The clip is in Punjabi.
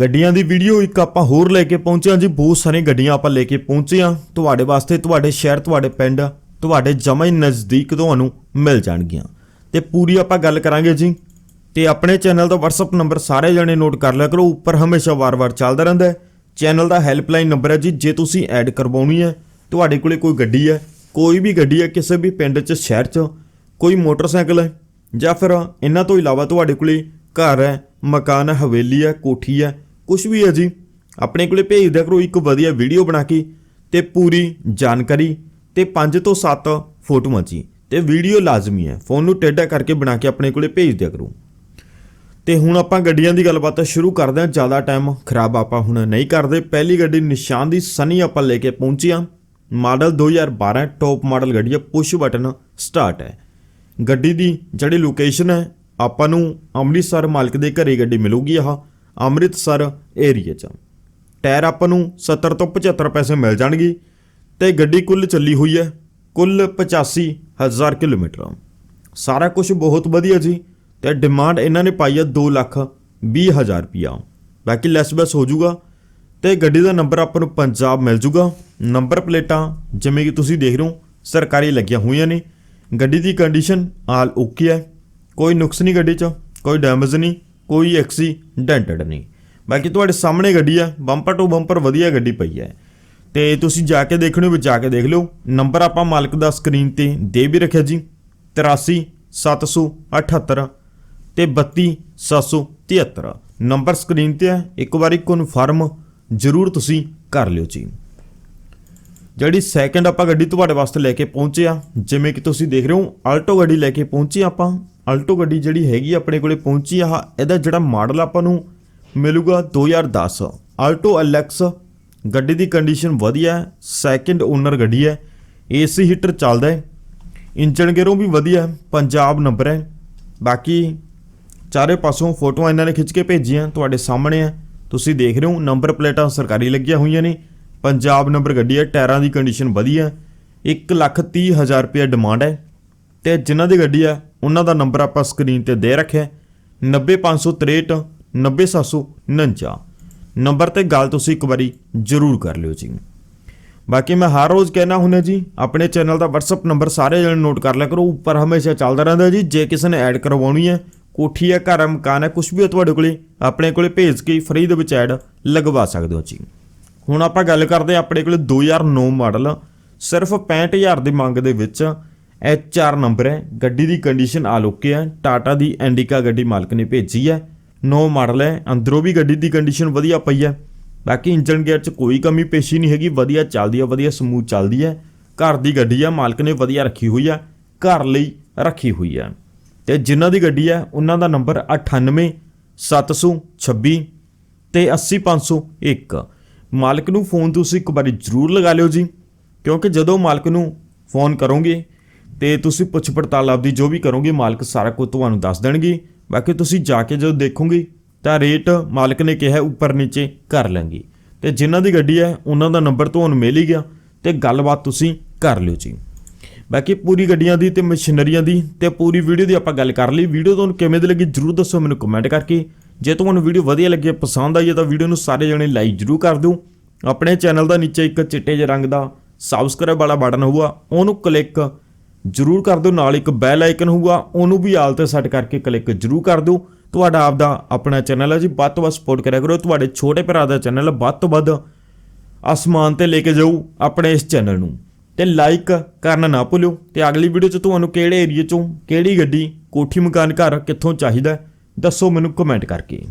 ਗੱਡੀਆਂ ਦੀ ਵੀਡੀਓ ਇੱਕ ਆਪਾਂ ਹੋਰ ਲੈ ਕੇ ਪਹੁੰਚੇ ਹਾਂ ਜੀ, ਬਹੁਤ ਸਾਰੀਆਂ ਗੱਡੀਆਂ ਆਪਾਂ ਲੈ ਕੇ ਪਹੁੰਚੇ ਹਾਂ। ਤੁਹਾਡੇ ਵਾਸਤੇ ਤੁਹਾਡੇ ਸ਼ਹਿਰ, ਤੁਹਾਡੇ ਪਿੰਡ, ਤੁਹਾਡੇ ਜਮਾਂ ਹੀ ਨਜ਼ਦੀਕ ਤੁਹਾਨੂੰ ਮਿਲ ਜਾਣਗੀਆਂ। ਤੇ ਪੂਰੀ ਆਪਾਂ ਗੱਲ ਕਰਾਂਗੇ ਜੀ। ਤੇ ਆਪਣੇ ਚੈਨਲ ਦਾ WhatsApp ਨੰਬਰ ਸਾਰੇ ਜਣੇ ਨੋਟ ਕਰ ਲਿਆ ਕਰੋ, ਉੱਪਰ ਹਮੇਸ਼ਾ ਵਾਰ-ਵਾਰ ਚੱਲਦਾ ਰਹਿੰਦਾ ਹੈ। ਚੈਨਲ ਦਾ ਹੈਲਪਲਾਈਨ ਨੰਬਰ ਹੈ ਜੀ, ਜੇ ਤੁਸੀਂ ਐਡ ਕਰਵਾਉਣੀ ਹੈ, ਤੁਹਾਡੇ ਕੋਲੇ ਕੋਈ ਗੱਡੀ ਹੈ, ਕੋਈ ਵੀ ਗੱਡੀ ਹੈ ਕਿਸੇ ਵੀ ਪਿੰਡ 'ਚ, ਸ਼ਹਿਰ 'ਚ, ਕੋਈ ਮੋਟਰਸਾਈਕਲ ਹੈ, ਜਾਂ ਫਿਰ ਇਹਨਾਂ ਤੋਂ ਇਲਾਵਾ ਤੁਹਾਡੇ ਕੋਲੇ ਘਰ ਹੈ, ਮਕਾਨ ਹੈ, ਹਵੇਲੀ ਹੈ, ਕੋਠੀ ਹੈ ਕੁਝ ਵੀ ਹੈ ਜੀ, ਆਪਣੇ ਕੋਲੇ ਭੇਜ ਦਿਆ ਕਰੋ ਇੱਕ ਵਧੀਆ ਵੀਡੀਓ ਬਣਾ ਕੇ ਤੇ ਪੂਰੀ ਜਾਣਕਾਰੀ ਤੇ 5 ਤੋਂ 7 ਫੋਟੋਆਂ ਜੀ। ਤੇ ਵੀਡੀਓ ਲਾਜ਼ਮੀ ਹੈ ਫੋਨ ਨੂੰ ਟੇਢਾ ਕਰਕੇ ਬਣਾ ਕੇ ਆਪਣੇ ਕੋਲੇ ਭੇਜ ਦਿਆ ਕਰੋ। ਤੇ ਹੁਣ ਆਪਾਂ ਗੱਡੀਆਂ ਦੀ ਗੱਲਬਾਤ ਸ਼ੁਰੂ ਕਰਦੇ ਹਾਂ, ਜ਼ਿਆਦਾ ਟਾਈਮ ਖਰਾਬ ਆਪਾਂ ਹੁਣ ਨਹੀਂ ਕਰਦੇ। ਪਹਿਲੀ ਗੱਡੀ ਨਿਸ਼ਾਨ ਦੀ ਸਨੀ ਆਪਾਂ ਲੈ ਕੇ ਪਹੁੰਚੇ ਹਾਂ। ਮਾਡਲ 2012 ਟੌਪ ਮਾਡਲ ਗੱਡੀ ਹੈ ਪੁਸ਼ ਬਟਨ ਸਟਾਰਟ ਹੈ। ਗੱਡੀ ਦੀ ਜਿਹੜੀ ਲੋਕੇਸ਼ਨ ਹੈ, ਆਪਾਂ ਨੂੰ ਅੰਮ੍ਰਿਤਸਰ ਮਾਲਕ ਦੇ ਘਰੇ ਗੱਡੀ ਮਿਲੂਗੀ ਆਹ। ਅੰਮ੍ਰਿਤਸਰ ਏਰੀਆ 'ਚ। ਟਾਇਰ ਆਪਾਂ ਨੂੰ 70 ਤੋਂ 75 ਪੈਸੇ ਮਿਲ ਜਾਣਗੇ ਤੇ ਗੱਡੀ ਕੁੱਲ ਚੱਲੀ ਹੋਈ ਹੈ ਕੁੱਲ 85000 ਕਿਲੋਮੀਟਰ। ਸਾਰਾ ਕੁਝ ਬਹੁਤ ਵਧੀਆ ਜੀ ਤੇ ਡਿਮਾਂਡ ਇਹਨਾਂ ਨੇ ਪਾਈ ਹੈ 2 ਲੱਖ 20 ਹਜ਼ਾਰ ਰੁਪਿਆ ਬਾਕੀ ਲੈਸ ਬੈਸ ਹੋ ਜਾਊਗਾ ਤੇ ਗੱਡੀ ਦਾ ਨੰਬਰ ਆਪਾਂ ਨੂੰ ਪੰਜਾਬ ਮਿਲ ਜਾਊਗਾ। ਨੰਬਰ ਪਲੇਟਾਂ ਜਿਵੇਂ ਕਿ ਤੁਸੀਂ ਦੇਖ ਰਹੇ ਹੋ, ਸਰਕਾਰੀ ਲੱਗੀਆਂ ਹੋਈਆਂ ਨੇ। ਗੱਡੀ ਦੀ ਕੰਡੀਸ਼ਨ ਆਲ ਓਕੇ ਹੈ। ਕੋਈ ਨੁਕਸ ਨਹੀਂ ਗੱਡੀ 'ਚ, ਕੋਈ ਡੈਮੇਜ ਨਹੀਂ। ਕੋਈ ਐਕਸੀਡੈਂਟਡ ਨਹੀਂ। ਬਾਕੀ ਤੁਹਾਡੇ ਸਾਹਮਣੇ ਗੱਡੀ ਆ, ਬੰਪਰ ਟੂ ਬੰਪਰ ਵਧੀਆ ਗੱਡੀ ਪਈ ਹੈ ਤੇ ਤੁਸੀਂ ਜਾ ਕੇ ਦੇਖਣੇ ਵਿੱਚ ਜਾ ਕੇ ਦੇਖ ਲਿਓ। ਨੰਬਰ ਆਪਾਂ ਮਾਲਕ ਦਾ ਸਕਰੀਨ ਤੇ ਦੇ ਵੀ ਰੱਖਿਆ ਜੀ। 83 778 ਤੇ 32 773 ਨੰਬਰ ਸਕਰੀਨ ਤੇ ਹੈ ਇੱਕ ਵਾਰੀ ਕਨਫਰਮ ਜ਼ਰੂਰ ਤੁਸੀਂ ਕਰ ਲਿਓ ਜੀ। ਜਿਹੜੀ ਸੈਕੰਡ ਆਪਾਂ ਗੱਡੀ ਤੁਹਾਡੇ ਵਾਸਤੇ ਲੈ ਕੇ ਪਹੁੰਚੇ ਆ, ਜਿਵੇਂ ਕਿ ਤੁਸੀਂ ਦੇਖ ਰਹੇ ਹੋ ਆਲਟੋ ਗੱਡੀ ਲੈ ਕੇ ਪਹੁੰਚੇ ਆਪਾਂ। ਆਲਟੋ ਗੱਡੀ ਜਿਹੜੀ ਹੈਗੀ ਆਪਣੇ ਕੋਲੇ ਪਹੁੰਚੀ ਆ, ਇਹਦਾ ਜਿਹੜਾ ਮਾਡਲ ਆਪਾਂ ਨੂੰ ਮਿਲੂਗਾ 2010 ਆਲਟੋ ਐਲਐਕਸ, ਗੱਡੀ ਦੀ ਕੰਡੀਸ਼ਨ ਵਧੀਆ ਹੈ ਸੈਕੰਡ ਓਨਰ ਗੱਡੀ ਹੈ ਏਸੀ ਹੀਟਰ ਚੱਲਦਾ ਹੈ ਇੰਜਨ ਗੇਅਰੋਂ ਵੀ ਵਧੀਆ ਪੰਜਾਬ ਨੰਬਰ ਹੈ। ਬਾਕੀ ਚਾਰੇ ਪਾਸੋਂ ਫੋਟੋਆਂ ਇਹਨਾਂ ਨੇ ਖਿੱਚ ਕੇ ਭੇਜੀਆਂ, ਤੁਹਾਡੇ ਸਾਹਮਣੇ ਆ ਤੁਸੀਂ ਦੇਖ ਰਹੇ ਹੋ ਨੰਬਰ ਪਲੇਟਾਂ ਸਰਕਾਰੀ ਲੱਗੀਆਂ ਹੋਈਆਂ ਨੇ, ਪੰਜਾਬ ਨੰਬਰ ਗੱਡੀ ਹੈ, ਟਾਇਰਾਂ ਦੀ ਕੰਡੀਸ਼ਨ ਵਧੀਆ ਇੱਕ ਲੱਖ ਤੀਹ ਹਜ਼ਾਰ ਰੁਪਏ ਡਿਮਾਂਡ ਹੈ। ਤੇ ਜਿਨ੍ਹਾਂ ਦੀ ਗੱਡੀ ਹੈ ਉਹਨਾਂ ਦਾ ਨੰਬਰ ਆਪਾਂ ਸਕਰੀਨ ਤੇ ਦੇ ਰੱਖਿਆ 90563 90749 ਨੰਬਰ ਤੇ ਗੱਲ ਤੁਸੀਂ ਇੱਕ ਵਾਰੀ ਜ਼ਰੂਰ ਕਰ ਲਿਓ ਜੀ। ਬਾਕੀ ਮੈਂ ਹਰ ਰੋਜ਼ ਕਹਿਣਾ ਹੁੰਦਾ ਜੀ, ਆਪਣੇ ਚੈਨਲ ਦਾ WhatsApp ਨੰਬਰ ਸਾਰੇ ਜਣੇ ਨੋਟ ਕਰ ਲਿਆ ਕਰੋ, ਉੱਪਰ ਹਮੇਸ਼ਾ ਚੱਲਦਾ ਰਹਿੰਦਾ ਜੀ। ਜੇ ਕਿਸੇ ਨੇ ਐਡ ਕਰਵਾਉਣੀ ਹੈ, ਕੋਠੀ ਹੈ, ਘਰ ਹੈ, ਮਕਾਨ ਹੈ ਕੁਝ ਵੀ ਹੈ ਤੁਹਾਡੇ ਕੋਲੇ, ਆਪਣੇ ਕੋਲੇ ਭੇਜ ਕੇ ਫ੍ਰੀ ਦੇ ਵਿੱਚ ਐਡ ਲਗਵਾ ਸਕਦੇ ਹੋ ਜੀ। ਹੁਣ ਆਪਾਂ ਗੱਲ ਕਰਦੇ ਹਾਂ ਆਪਣੇ ਕੋਲੇ 2009 ਮਾਡਲ ਸਿਰਫ 65000 ਦੀ ਮੰਗ ਦੇ ਵਿੱਚ ਇਹ HR ਨੰਬਰ ਹੈ। ਗੱਡੀ ਦੀ ਕੰਡੀਸ਼ਨ ਆਲੋਕੇ ਹੈ। ਟਾਟਾ ਦੀ ਐਂਡਿਕਾ ਗੱਡੀ ਮਾਲਕ ਨੇ ਭੇਜੀ ਹੈ। 9 ਮਾਡਲ ਹੈ। ਅੰਦਰੋਂ ਵੀ ਗੱਡੀ ਦੀ ਕੰਡੀਸ਼ਨ ਵਧੀਆ ਪਈ ਹੈ। ਬਾਕੀ ਇੰਜਨ ਗੇਅਰ 'ਚ ਕੋਈ ਕਮੀ ਪੇਸ਼ੀ ਨਹੀਂ ਹੈਗੀ। ਵਧੀਆ ਚੱਲਦੀ ਹੈ, ਵਧੀਆ ਸਮੂਥ ਚੱਲਦੀ ਹੈ। ਘਰ ਦੀ ਗੱਡੀ ਆ ਮਾਲਕ ਨੇ ਵਧੀਆ ਰੱਖੀ ਹੋਈ ਹੈ। ਘਰ ਲਈ ਰੱਖੀ ਹੋਈ ਹੈ। ਤੇ ਜਿਨ੍ਹਾਂ ਦੀ ਗੱਡੀ ਹੈ, ਉਹਨਾਂ ਦਾ ਨੰਬਰ 98 726 ਤੇ 80501 ਮਾਲਕ ਨੂੰ ਫੋਨ ਤੁਸੀਂ ਇੱਕ ਵਾਰੀ ਜ਼ਰੂਰ ਲਗਾ ਲਿਓ ਜੀ। ਕਿਉਂਕਿ ਜਦੋਂ ਮਾਲਕ ਨੂੰ ਫੋਨ ਕਰੋਗੇ ਤੇ ਤੁਸੀਂ ਪੁੱਛ ਪੜਤਾਲ ਆਪਦੀ ਜੋ ਵੀ ਕਰੋਗੇ, ਮਾਲਕ ਸਾਰਾ ਕੁਝ ਤੁਹਾਨੂੰ ਦੱਸ ਦੇਣਗੇ। ਬਾਕੀ ਤੁਸੀਂ ਜਾ ਕੇ ਜਦੋਂ ਦੇਖੋਗੇ, ਤਾਂ ਰੇਟ ਮਾਲਕ ਨੇ ਕਿਹਾ ਉੱਪਰ ਨੀਚੇ ਕਰ ਲਾਂਗੇ ਤੇ ਜਿਨ੍ਹਾਂ ਦੀ ਗੱਡੀ ਹੈ, ਉਹਨਾਂ ਦਾ ਨੰਬਰ ਤੁਹਾਨੂੰ ਮਿਲ ਹੀ ਗਿਆ ਤੇ ਗੱਲਬਾਤ ਤੁਸੀਂ ਕਰ ਲਿਓ ਜੀ। ਬਾਕੀ ਪੂਰੀ ਗੱਡੀਆਂ ਦੀ ਤੇ ਮਸ਼ੀਨਰੀਆਂ ਦੀ ਤੇ ਪੂਰੀ ਵੀਡੀਓ ਦੀ ਆਪਾਂ ਗੱਲ ਕਰ ਲਈ। ਵੀਡੀਓ ਤੁਹਾਨੂੰ ਕਿਵੇਂ ਦੀ ਲੱਗੀ ਜਰੂਰ ਦੱਸੋ ਮੈਨੂੰ ਕਮੈਂਟ ਕਰਕੇ। ਜੇ ਤੁਹਾਨੂੰ ਵੀਡੀਓ ਵਧੀਆ ਲੱਗੀ, ਪਸੰਦ ਆਈ ਤਾਂ ਵੀਡੀਓ ਨੂੰ ਸਾਰੇ ਜਣੇ ਲਾਈਕ ਜਰੂਰ ਕਰ ਦਿਓ। ਆਪਣੇ ਚੈਨਲ ਦਾ ਨੀਚੇ ਇੱਕ ਚਿੱਟੇ ਜਿਹੇ ਰੰਗ ਦਾ ਸਬਸਕ੍ਰਾਈਬ ਵਾਲਾ ਬਟਨ ਹੋਊਗਾ, ਉਹਨੂੰ ਕਲਿੱਕ ਜਰੂਰ ਕਰ ਦਿਓ, ਨਾਲ ਇੱਕ ਬੈਲ ਆਈਕਨ ਹੋਊਗਾ, ਉਹਨੂੰ ਵੀ ਆਲ ਤੇ ਸੈੱਟ ਕਰਕੇ ਕਲਿੱਕ ਜਰੂਰ ਕਰ ਦਿਓ। ਤੁਹਾਡਾ ਆਪਦਾ ਆਪਣਾ ਚੈਨਲ ਹੈ ਜੀ, ਵੱਧ ਤੋਂ ਵੱਧ ਸਪੋਰਟ ਕਰਿਆ ਕਰੋ। ਤੁਹਾਡੇ ਛੋਟੇ ਭਰਾ ਦਾ ਚੈਨਲ ਵੱਧ ਤੋਂ ਵੱਧ ਅਸਮਾਨ ਤੇ ਲੈ ਕੇ ਜਾਊ ਆਪਣੇ ਇਸ ਚੈਨਲ ਨੂੰ। ਤੇ ਲਾਈਕ ਕਰਨਾ ਨਾ ਭੁੱਲਿਓ। ਤੇ ਅਗਲੀ ਵੀਡੀਓ 'ਚ ਤੁਹਾਨੂੰ ਕਿਹੜੇ ਏਰੀਆ 'ਚੋਂ ਕਿਹੜੀ ਗੱਡੀ, ਕੋਠੀ, ਮਕਾਨ, ਘਰ ਕਿੱਥੋਂ ਚਾਹੀਦਾ ਦੱਸੋ ਮੈਨੂੰ ਕਮੈਂਟ ਕਰਕੇ।